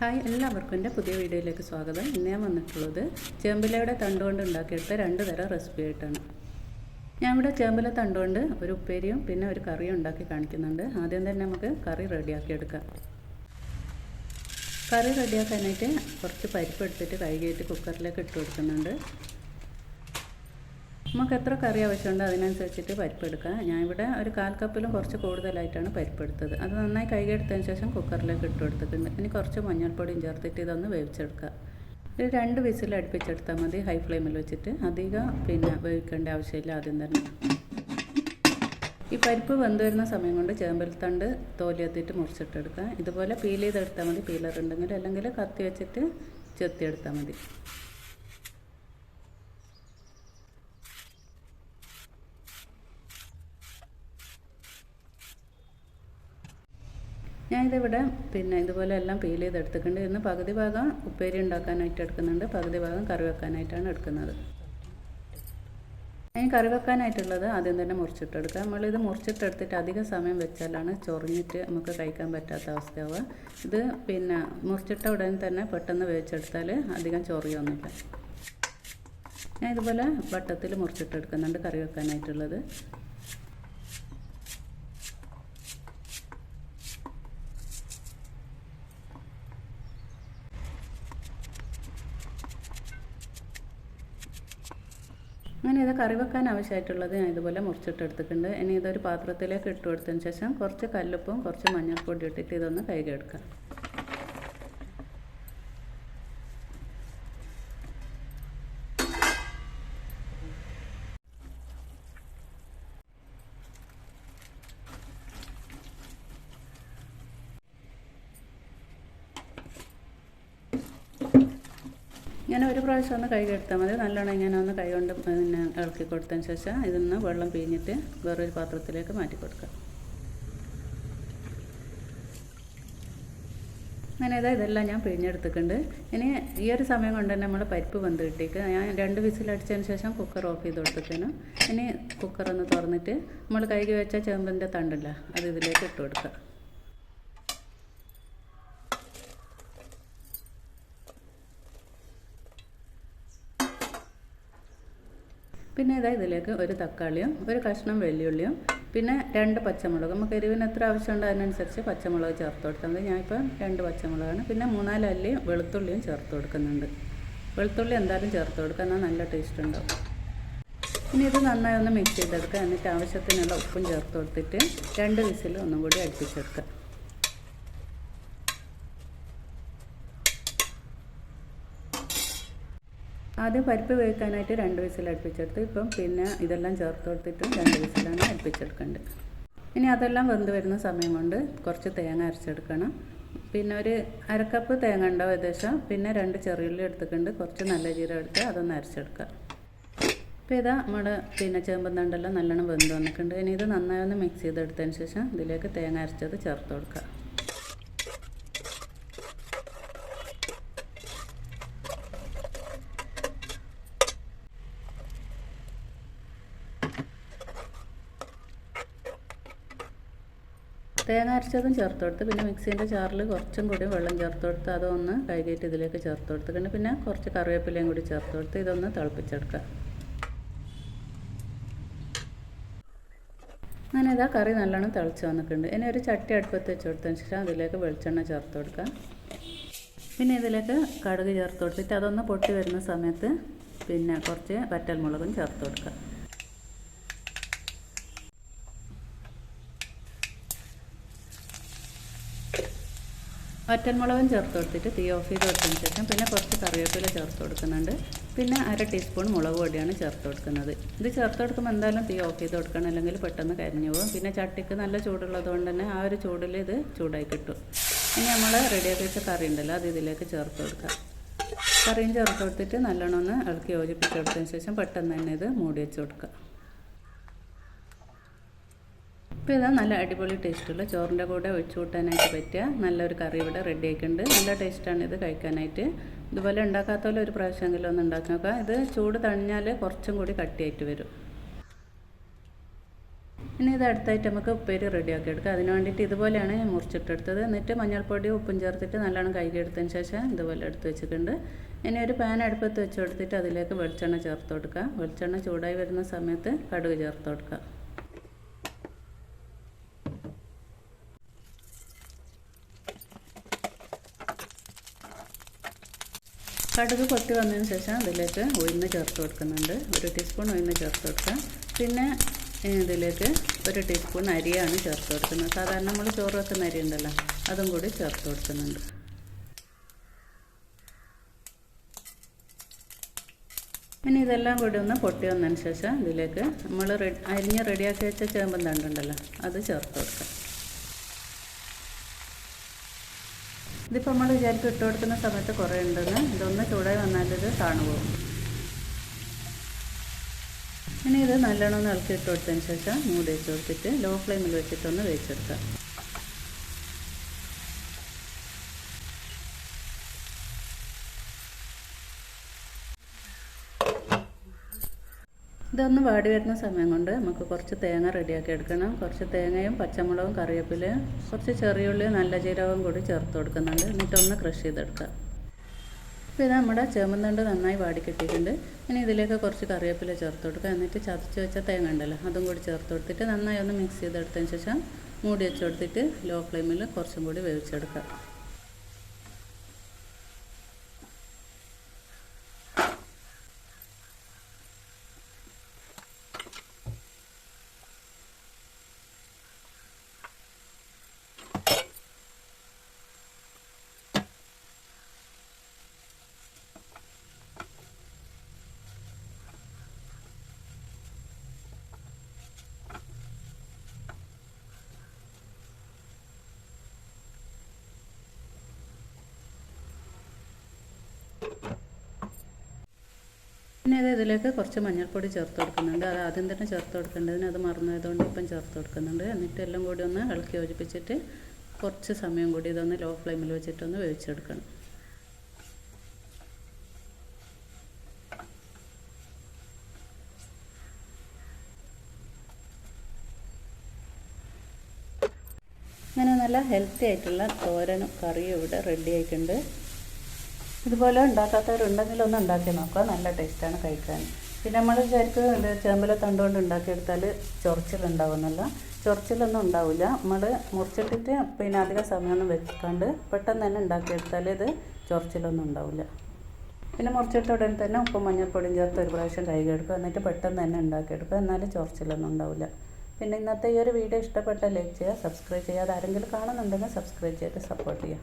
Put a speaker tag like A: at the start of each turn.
A: Hi എല്ലാവർക്കും എന്റെ പുതിയ വീഡിയോയിലേക്ക് സ്വാഗതം. ഇന്ന് ഞാൻ വന്നിട്ടുള്ളത് ചേമ്പിലയുടെ തണ്ടുകൊണ്ട് ഉണ്ടാക്കിയെടുത്ത രണ്ട് തരം റെസിപ്പി ആയിട്ടാണ്. ഞാൻ ഇവിടെ ചേമ്പില തണ്ടുകൊണ്ട് ഒരു ഉപ്പേരിയും പിന്നെ ഒരു കറിയും ഉണ്ടാക്കി കാണിക്കുന്നുണ്ട്. ആദ്യം തന്നെ നമുക്ക് കറി റെഡിയാക്കി എടുക്കാം. കറി റെഡിയാക്കാനായിട്ട് കുറച്ച് പരിപ്പ് എടുത്തിട്ട് കഴുകിയിട്ട് കുക്കറിലേക്ക് ഇട്ട് കൊടുക്കുന്നുണ്ട്. നമുക്ക് എത്ര കറി ആവശ്യമുണ്ടോ അതിനനുസരിച്ചിട്ട് പരിപ്പെടുക്കുക ഇവിടെ ഒരു കാൽ കപ്പിലും കുറച്ച് കൂടുതലായിട്ടാണ് പരിപ്പെടുത്തത്. അത് നന്നായി കഴുകിയെടുത്തതിന് ശേഷം കുക്കറിലേക്ക് ഇട്ട് കൊടുത്തിട്ടുണ്ട്. ഇനി കുറച്ച് മഞ്ഞൾപ്പൊടിയും ചേർത്തിട്ട് ഇതൊന്ന് വേവിച്ചെടുക്കുക ഒരു രണ്ട് വിസിൽ അടുപ്പിച്ചെടുത്താൽ മതി ഹൈ ഫ്ലെയിമിൽ വെച്ചിട്ട്. അധികം പിന്നെ വേവിക്കേണ്ട ആവശ്യമില്ല ആദ്യം തന്നെ. ഈ പരിപ്പ് വെന്ത് വരുന്ന സമയം കൊണ്ട് ചേമ്പൽത്തണ്ട് തോലിയെത്തിയിട്ട് മുറിച്ചിട്ടെടുക്കുക ഇതുപോലെ പീൽ ചെയ്തെടുത്താൽ മതി. പീലർ ഉണ്ടെങ്കിൽ അല്ലെങ്കിൽ കത്തി വെച്ചിട്ട് ചെത്തിയെടുത്താൽ മതി. ഞാനിതിവിടെ പിന്നെ ഇതുപോലെ എല്ലാം പീൽ ചെയ്ത് എടുത്തിട്ടുണ്ട് ഇന്ന് പകുതി ഭാഗം ഉപ്പേരി ഉണ്ടാക്കാനായിട്ട് എടുക്കുന്നുണ്ട്. പകുതി ഭാഗം കറി വെക്കാനായിട്ടാണ് എടുക്കുന്നത്. അതിന് കറി വെക്കാനായിട്ടുള്ളത് ആദ്യം തന്നെ മുറിച്ചിട്ടെടുക്കുക. നമ്മളിത് മുറിച്ചിട്ടെടുത്തിട്ട് അധിക സമയം വെച്ചാലാണ് ചൊറിഞ്ഞിട്ട് നമുക്ക് കഴിക്കാൻ പറ്റാത്ത അവസ്ഥയാവുക. ഇത് പിന്നെ മുറിച്ചിട്ട ഉടനെ തന്നെ പെട്ടെന്ന് വേവിച്ചെടുത്താൽ അധികം ചൊറിയൊന്നുമില്ല. ഞാൻ ഇതുപോലെ വട്ടത്തിൽ മുറിച്ചിട്ടെടുക്കുന്നുണ്ട് കറി വെക്കാനായിട്ടുള്ളത്. അങ്ങനെ ഇത് കറി വെക്കാൻ ആവശ്യമായിട്ടുള്ളത് ഞാൻ ഇതുപോലെ മുറിച്ചിട്ടെടുത്തിട്ടുണ്ട് ഇനി ഇതൊരു പാത്രത്തിലേക്ക് ഇട്ട് കൊടുത്തതിന് ശേഷം കുറച്ച് കല്ലുപ്പും കുറച്ച് മഞ്ഞൾപ്പൊടി ഇട്ടിട്ട് ഇതൊന്ന് കഴുകിയെടുക്കാം. ഇങ്ങനെ ഒരു പ്രാവശ്യം ഒന്ന് കൈ എടുത്താൽ മതി. നല്ലോണം ഇങ്ങനെ ഒന്ന് കൈ കൊണ്ട് പിന്നെ ഇളക്കി കൊടുത്തതിന് ശേഷം ഇതിന്ന് വെള്ളം പിഴിഞ്ഞിട്ട് വേറൊരു പാത്രത്തിലേക്ക് മാറ്റി കൊടുക്കാം. അങ്ങനെ ഇതാ ഇതെല്ലാം ഞാൻ പിഴിഞ്ഞെടുത്തിട്ടുണ്ട്. ഇനി ഈ ഒരു സമയം കൊണ്ട് തന്നെ നമ്മൾ പരിപ്പ് വെന്ത് കിട്ടിയിട്ട് ഞാൻ രണ്ട് വിസിലടിച്ചതിന് ശേഷം കുക്കർ ഓഫ് ചെയ്ത് കൊടുത്തേനും ഇനി കുക്കർ ഒന്ന് തുറന്നിട്ട് നമ്മൾ കൈകി വെച്ച ചേമ്പിന്റെ തണ്ടില്ല അത് ഇതിലേക്ക് ഇട്ട് കൊടുക്കുക. പിന്നെ ഇതാ ഇതിലേക്ക് ഒരു തക്കാളിയും ഒരു കഷ്ണം വെള്ളിയുള്ളിയും പിന്നെ രണ്ട് പച്ചമുളക്. നമുക്ക് എരിവിന് എത്ര ആവശ്യമുണ്ടോ അതിനനുസരിച്ച് പച്ചമുളക് ചേർത്ത് കൊടുത്താൽ മതി ഞാനിപ്പോൾ രണ്ട് പച്ചമുളകാണ്. പിന്നെ മൂന്നാൽ അല്ലിയും വെളുത്തുള്ളിയും ചേർത്ത് കൊടുക്കുന്നുണ്ട്. വെളുത്തുള്ളി എന്തായാലും ചേർത്ത് കൊടുക്കുക നല്ല ടേസ്റ്റ് ഉണ്ടാവും. ഇനി ഇത് നന്നായി ഒന്ന് മിക്സ് ചെയ്തെടുക്കുക. എന്നിട്ട് ആവശ്യത്തിനുള്ള ഉപ്പും ചേർത്ത് കൊടുത്തിട്ട് രണ്ട് വിസിൽ ഒന്നും കൂടി അടുപ്പിച്ചെടുക്കുക ആദ്യം പരിപ്പ് വേവിക്കാനായിട്ട് രണ്ട് വിസിൽ അടുപ്പിച്ചെടുത്ത്. ഇപ്പം പിന്നെ ഇതെല്ലാം ചേർത്ത് കൊടുത്തിട്ട് രണ്ട് വിസിലാണ് അടുപ്പിച്ചെടുക്കേണ്ടത്. ഇനി അതെല്ലാം വെന്ത് വരുന്ന സമയം കൊണ്ട് കുറച്ച് തേങ്ങ അരച്ചെടുക്കണം. പിന്നെ ഒരു അരക്കപ്പ് തേങ്ങ ഉണ്ടാവും ഏകദേശം. പിന്നെ രണ്ട് ചെറിയുള്ളി എടുത്തിട്ടുണ്ട്. കുറച്ച് നല്ല ജീരം എടുത്ത് അതൊന്ന് അരച്ചെടുക്കുക. അപ്പോൾ ഇതാ നമ്മുടെ പിന്നെ ചേമ്പൻ തണ്ടെല്ലാം നല്ലോണം വെന്ത് വന്നിട്ടുണ്ട്. ഇനി ഇത് നന്നായി ഒന്ന് മിക്സ് ചെയ്തെടുത്തതിന് ശേഷം ഇതിലേക്ക് തേങ്ങ അരച്ചത് ചേർത്ത് കൊടുക്കുക. തേങ്ങ അരച്ചതും ചേർത്ത് കൊടുത്ത് പിന്നെ മിക്സീന്റെ ചാറിൽ കുറച്ചും കൂടി വെള്ളം ചേർത്ത് കൊടുത്ത് അതൊന്ന് കഴുകിയിട്ട് ഇതിലേക്ക് ചേർത്ത് കൊടുത്തിട്ടുണ്ട് പിന്നെ കുറച്ച് കറിവേപ്പിലയും കൂടി ചേർത്ത് കൊടുത്ത് ഇതൊന്ന് തിളപ്പിച്ചെടുക്കുക. അങ്ങനെ ഇതാ കറി നല്ലോണം തിളച്ച് വന്നിട്ടുണ്ട്. ഇനി ഒരു ചട്ടി അടുപ്പത്ത് വെച്ച് കൊടുത്തതിന് ശേഷം അതിലേക്ക് വെളിച്ചെണ്ണ ചേർത്ത് കൊടുക്കുക. പിന്നെ ഇതിലേക്ക് കടുക് ചേർത്ത് കൊടുത്തിട്ട് അതൊന്ന് പൊട്ടി വരുന്ന സമയത്ത് പിന്നെ കുറച്ച് വറ്റൽമുളകും ചേർത്ത് കൊടുക്കുക. വറ്റൽമുളകും ചേർത്ത് കൊടുത്തിട്ട് തീ ഓഫ് ചെയ്ത് കൊടുത്തതിന് ശേഷം പിന്നെ കുറച്ച് കറിവേപ്പില ചേർത്ത് കൊടുക്കുന്നുണ്ട്. പിന്നെ അര ടീസ്പൂൺ മുളക് പൊടിയാണ് ചേർത്ത് കൊടുക്കുന്നത്. ഇത് ചേർത്ത് കൊടുക്കുമ്പോൾ എന്തായാലും തീ ഓഫ് ചെയ്ത് കൊടുക്കണം അല്ലെങ്കിൽ പെട്ടെന്ന് കരിഞ്ഞു പോകും. പിന്നെ ചട്ടിക്ക് നല്ല ചൂടുള്ളത് കൊണ്ട് തന്നെ ആ ഒരു ചൂടിൽ ഇത് ചൂടായി കിട്ടും. ഇനി നമ്മൾ റെഡിയാക്കി വെച്ച കറി ഉണ്ടല്ലോ അത് ഇതിലേക്ക് ചേർത്ത് കൊടുക്കാം. കറിയും ചേർത്ത് കൊടുത്തിട്ട് നല്ലോണം ഒന്ന് ഇളക്കി യോജിപ്പിച്ച് കൊടുത്തതിന് ശേഷം പെട്ടെന്ന് തന്നെ ഇത് മൂടി വെച്ച് കൊടുക്കുക. ഇപ്പോൾ ഇതാ നല്ല അടിപൊളി ടേസ്റ്റുള്ള ചോറിന്റെ കൂടെ ഒഴിച്ചു കൂട്ടാനായിട്ട് പറ്റിയ നല്ലൊരു കറി ഇവിടെ റെഡി ആയിട്ടുണ്ട് നല്ല ടേസ്റ്റാണ് ഇത് കഴിക്കാനായിട്ട്. ഇതുപോലെ ഉണ്ടാക്കാത്തപോലെ ഒരു പ്രാവശ്യമെങ്കിലും ഒന്ന് ഉണ്ടാക്കി നോക്കാം. ഇത് ചൂട് തണിഞ്ഞാൽ കുറച്ചും കൂടി കട്ടിയായിട്ട് വരും. ഇനി ഇത് അടുത്തായിട്ട് നമുക്ക് ഉപ്പേരി റെഡിയാക്കി എടുക്കാം. അതിന് വേണ്ടിയിട്ട് ഇതുപോലെയാണ് മുറിച്ചിട്ടെടുത്തത്. എന്നിട്ട് മഞ്ഞൾപ്പൊടി ഉപ്പും ചേർത്തിട്ട് നല്ലോണം കൈകെടുത്തതിന് ശേഷം ഇതുപോലെ എടുത്ത് വെച്ചിട്ടുണ്ട്. ഇനി ഒരു പാൻ അടുപ്പത്ത് വെച്ച് കൊടുത്തിട്ട് അതിലേക്ക് വെളിച്ചെണ്ണ ചേർത്ത് കൊടുക്കുക വെളിച്ചെണ്ണ ചൂടായി വരുന്ന സമയത്ത് കടുക് ചേർത്ത് കൊടുക്കുക കടുക് പൊട്ടി വന്നതിന് ശേഷം അതിലേക്ക് ഉഴുന്ന് ചേർത്ത് കൊടുക്കുന്നുണ്ട്. ഒരു ടീസ്പൂൺ ഉഴുന്ന് ചേർത്ത് കൊടുക്കുക. പിന്നെ ഇതിലേക്ക് ഒരു ടീസ്പൂൺ അരിയാണ് ചേർത്ത് കൊടുക്കുന്നത്. സാധാരണ നമ്മൾ ചോറ് വെക്കുന്ന അരി ഉണ്ടല്ലോ അതും കൂടി ചേർത്ത് കൊടുക്കുന്നുണ്ട്. ഇനി ഇതെല്ലാം കൂടി ഒന്ന് പൊട്ടി വന്നതിന് ശേഷം ഇതിലേക്ക് നമ്മൾ അരിഞ്ഞ് റെഡിയാക്കി വെച്ച ചേമ്പ് തണ്ടുണ്ടല്ലോ അത് ചേർത്ത് കൊടുക്കാം ഇതിപ്പോൾ നമ്മൾ വിചാരിക്കും ഇട്ട് കൊടുക്കുന്ന സമയത്ത് കുറേ ഉണ്ടെന്ന്. ഇതൊന്ന് ചൂടായി വന്നാൽ ഇത് താണു പോകും ഇനി ഇത് നല്ലോണം ഇളക്കി ഇട്ട് കൊടുത്തതിന് ശേഷം മൂടി വെച്ച് കൊടുത്തിട്ട് ലോ ഫ്ലെയിമിൽ വെച്ചിട്ടൊന്ന് വേവിച്ചെടുക്കാം. ഇതൊന്ന് വാടി വരുന്ന സമയം കൊണ്ട് നമുക്ക് കുറച്ച് തേങ്ങ റെഡിയാക്കി എടുക്കണം. കുറച്ച് തേങ്ങയും പച്ചമുളകും കറിവേപ്പിലയും കുറച്ച് ചെറിയുള്ളിയും നല്ല ജീരകവും കൂടി ചേർത്ത് കൊടുക്കുന്നുണ്ട്. എന്നിട്ടൊന്ന് ക്രഷ് ചെയ്തെടുക്കാം അപ്പോൾ ഇത് നമ്മുടെ ചേമ്പന്തണ്ട് നന്നായി വാടി കിട്ടിയിട്ടുണ്ട്. ഇനി ഇതിലേക്ക് കുറച്ച് കറിവേപ്പില ചേർത്ത് കൊടുക്കുക. എന്നിട്ട് ചതച്ച് വെച്ച തേങ്ങ ഉണ്ടല്ലോ അതും കൂടി ചേർത്ത് കൊടുത്തിട്ട് നന്നായി ഒന്ന് മിക്സ് ചെയ്തെടുത്തതിന് ശേഷം മൂടി വെച്ച് കൊടുത്തിട്ട് ലോ ഫ്ലെയിമിൽ കുറച്ചും കൂടി വേവിച്ചെടുക്കുക. പിന്നെ അത് ഇതിലേക്ക് കുറച്ച് മഞ്ഞൾപ്പൊടി ചേർത്ത് കൊടുക്കുന്നുണ്ട്. അത് ആദ്യം തന്നെ ചേർത്ത് കൊടുക്കേണ്ടതിന് അത് മറന്നതുകൊണ്ട് ഇപ്പം ചേർത്ത് കൊടുക്കുന്നുണ്ട്. എന്നിട്ട് എല്ലാം കൂടി ഒന്ന് ഇളക്കി യോജിപ്പിച്ചിട്ട് കുറച്ച് സമയം കൂടി ഇതൊന്ന് ലോ ഫ്ലെയിമിൽ വെച്ചിട്ടൊന്ന് വേവിച്ചെടുക്കണം. അങ്ങനെ നല്ല ഹെൽത്തി ആയിട്ടുള്ള തോരനും കറിയും ഇവിടെ റെഡി ആയിട്ടുണ്ട്. ഇതുപോലെ ഉണ്ടാക്കാത്തവരുണ്ടെങ്കിൽ ഒന്ന് ഉണ്ടാക്കി നോക്കുക. നല്ല ടേസ്റ്റാണ് കഴിക്കാൻ. പിന്നെ നമ്മൾ വിചാരിക്കും ഇത് ചേമ്പല തണ്ടുകൊണ്ട് ഉണ്ടാക്കിയെടുത്താൽ ചൊറിച്ചിലുണ്ടാവുന്നില്ല ചൊറിച്ചിലൊന്നും ഉണ്ടാവില്ല. നമ്മൾ മുറിച്ചിട്ടിട്ട് പിന്നെ അധികം സമയമൊന്നും വെക്കാണ്ട് പെട്ടെന്ന് തന്നെ ഉണ്ടാക്കിയെടുത്താൽ ഇത് ചൊറിച്ചിലൊന്നും ഉണ്ടാവില്ല. പിന്നെ മുറിച്ചിട്ട ഉടനെ തന്നെ ഉപ്പും മഞ്ഞൾപ്പൊടിയും ചേർത്ത് ഒരു പ്രാവശ്യം കൈ കഴുകുക. എന്നിട്ട് പെട്ടെന്ന് തന്നെ ഉണ്ടാക്കിയെടുക്കുക. എന്നാലും ചൊറിച്ചിലൊന്നും ഉണ്ടാവില്ല. പിന്നെ ഇന്നത്തെ ഈ ഒരു വീഡിയോ ഇഷ്ടപ്പെട്ട ലൈക്ക് ചെയ്യുക സബ്സ്ക്രൈബ് ചെയ്യുക അത് ആരെങ്കിലും കാണുന്നുണ്ടെങ്കിൽ സബ്സ്ക്രൈബ് ചെയ്തിട്ട് സപ്പോർട്ട് ചെയ്യുക.